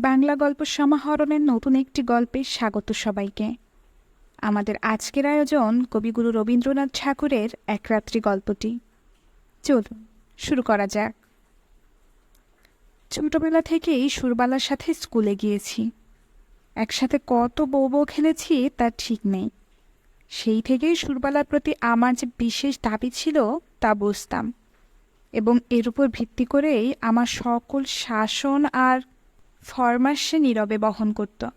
বাংলা গল্প সমাহরণের নতুন একটি গল্পে স্বাগত সবাইকে। আমাদের আজকের আয়োজন কবিগুরু রবীন্দ্রনাথ ঠাকুরের এক রাত্রি গল্পটি। চলুন, শুরু করা যাক। ছোটবেলা থেকেই সুরবালার সাথে স্কুলে গিয়েছি। একসাথে কত বউ বউ খেলেছি তার ঠিক নেই। সেই থেকেই সুরবালার প্রতি আমার যে বিশেষ দাবি ছিল তা বুঝতাম। এবং এর উপর ভিত্তি করেই আমার সকল শাসন আর ফরমাস সে নীরবে বহন করত।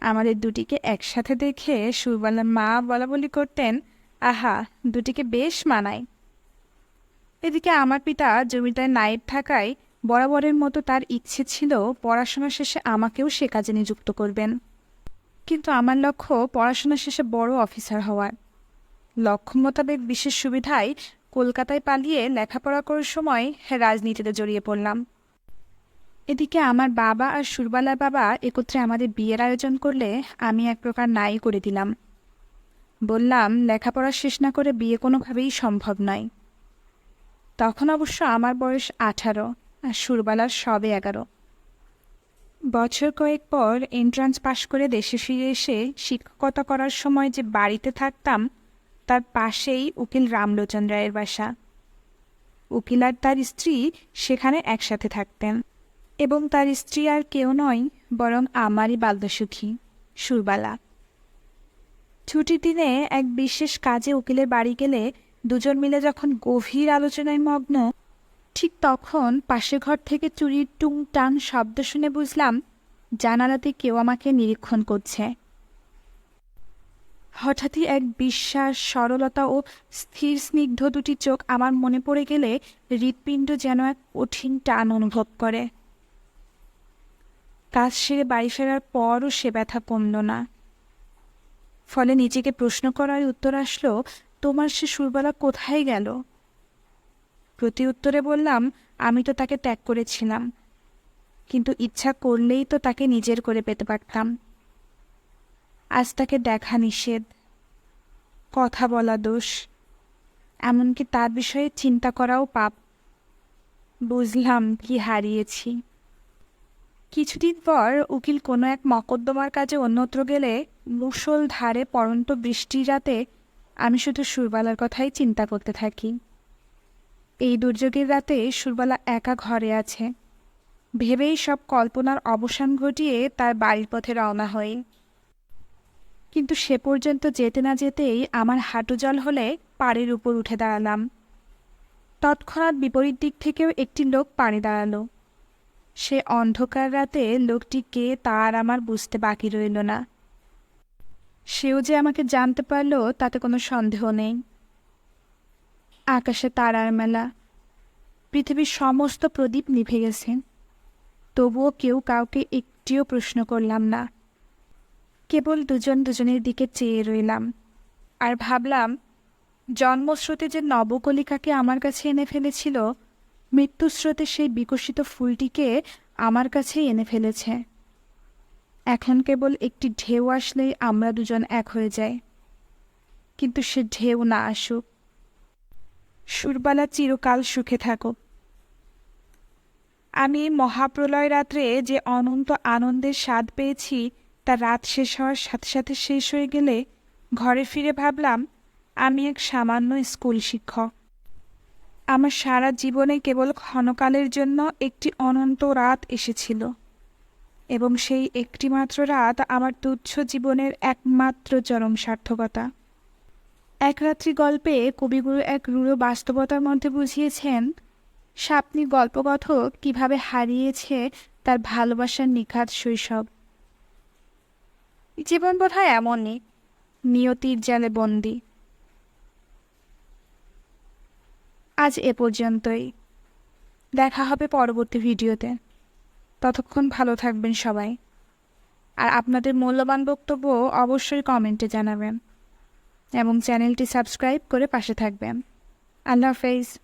আমাদের দুটিকে একসাথে দেখে সুরবালার মা বলা বলি করতেন, আহা, দুটিকে বেশ মানায়। এদিকে আমার পিতা জমিদার নায়েব থাকায় বরাবরের মতো তার ইচ্ছে ছিল পড়াশোনা শেষে আমাকেও সে কাজে নিযুক্ত করবেন। কিন্তু আমার লক্ষ্য পড়াশোনা শেষে বড় অফিসার হওয়ার। লক্ষ্য মোতাবেক বিশেষ সুবিধায় কলকাতায় পালিয়ে লেখাপড়া করার সময় রাজনীতিতে জড়িয়ে পড়লাম। এদিকে আমার বাবা আর সুরবালার বাবা একত্রে আমাদের বিয়ের আয়োজন করলে আমি এক প্রকার নাই করে দিলাম। বললাম, লেখাপড়া শেষ না করে বিয়ে কোনোভাবেই সম্ভব নয়। তখন অবশ্য আমার বয়স আঠারো আর সুরবালার সবে এগারো। বছর কয়েক পর এন্ট্রান্স পাশ করে দেশে ফিরে এসে শিক্ষকতা করার সময় যে বাড়িতে থাকতাম, তার পাশেই উকিল রামলোচন রায়ের বাসা। উকিল আর তার স্ত্রী সেখানে একসাথে থাকতেন। এবং তার স্ত্রী আর কেউ নয়, বরং আমারই বাল্যসুখী, সুরবালা। ছুটির দিনে এক বিশেষ কাজে উকিলের বাড়ি গেলে দুজন মিলে যখন গভীর আলোচনায় মগ্ন, ঠিক তখন পাশের ঘর থেকে চুরির টুং টাং শব্দ শুনে বুঝলাম, জানালাতে কেউ আমাকে নিরীক্ষণ করছে। হঠাৎই এক বিশ্বাস, সরলতা ও স্থির স্নিগ্ধ দুটি চোখ আমার মনে পড়ে গেলে হৃৎপিণ্ড যেন এক কঠিন টান অনুভব করে। কাজ সেরে বাড়ি ফেরার পরও সে ব্যথা কমল না। ফলে নিজেকে প্রশ্ন করার উত্তর আসলো, তোমার সে সুরবালা কোথায় গেল? প্রতি উত্তরে বললাম, আমি তো তাকে ত্যাগ করেছিলাম, কিন্তু ইচ্ছা করলেই তো তাকে নিজের করে পেতে পারতাম। আজ তাকে দেখা নিষেধ, কথা বলা দোষ, এমনকি তার বিষয়ে চিন্তা করাও পাপ। বুঝলাম কি হারিয়েছি। কিছুদিন পর উকিল কোনো এক মকদ্দমার কাজে অন্যত্র গেলে মুষল ধারে পরন্ত বৃষ্টি রাতে আমি শুধু সুরবালার কথাই চিন্তা করতে থাকি। এই দুর্যোগের রাতে সুরবালা একা ঘরে আছে। ভেবেই সব কল্পনার অবসান ঘটিয়ে তার বাড়ির পথে রওনা হই। কিন্তু সে পর্যন্ত যেতে না যেতেই আমার হাঁটু জল হলে পাড়ের উপর উঠে দাঁড়ালাম। তৎক্ষণাৎ বিপরীত দিক থেকেও একটি লোক পাড়ে দাঁড়াল। সে অন্ধকার রাতে লোকটি কে তার আমার বুঝতে বাকি রইল না। সেও যে আমাকে জানতে পারল, তাতে কোনো সন্দেহ নেই। আকাশে তারার মেলা। পৃথিবীর সমস্ত প্রদীপ নিভে গেছেন তবুও কেউ কাউকে একটিও প্রশ্ন করলাম না। কেবল দুজন দুজনের দিকে চেয়ে রইলাম। আর ভাবলাম, জন্মস্রোতে যে নবকলিকাকে আমার কাছে এনে ফেলেছিল মৃত্যুস্রোতে সেই বিকশিত ফুলটিকে আমার কাছেই এনে ফেলেছে। এখন কেবল একটি ঢেউ আসলেই আমরা দুজন এক হয়ে যাই। কিন্তু সে ঢেউ না আসুক। সুরবালা চিরকাল সুখে থাকুক। আমি মহাপ্রলয় রাত্রে যে অনন্ত আনন্দের স্বাদ পেয়েছি, তা রাত শেষ হওয়ার সাথে সাথে শেষ হয়ে গেলে ঘরে ফিরে ভাবলাম, আমি এক সামান্য স্কুল শিক্ষক। আমার সারা জীবনে কেবল ক্ষণকালের জন্য একটি অনন্ত রাত এসেছিল। এবং সেই একটিমাত্র রাত আমার তুচ্ছ জীবনের একমাত্র চরম সার্থকতা। এক রাত্রি গল্পে কবিগুরু এক রূঢ় বাস্তবতার মধ্যে বুঝিয়েছেন সাপনি গল্পকথক কীভাবে হারিয়েছে তার ভালোবাসার নিখাত শৈশব। জীবন বোধ হয় এমনই, নিয়তির জালে বন্দি। আজ এ পর্যন্তই। দেখা হবে পরবর্তী ভিডিওতে। ততক্ষণ ভালো থাকবেন সবাই। আর আপনাদের মূল্যবান বক্তব্য অবশ্যই কমেন্টে জানাবেন। এবং চ্যানেলটি সাবস্ক্রাইব করে পাশে থাকবেন। আল্লাহ হাফেজ।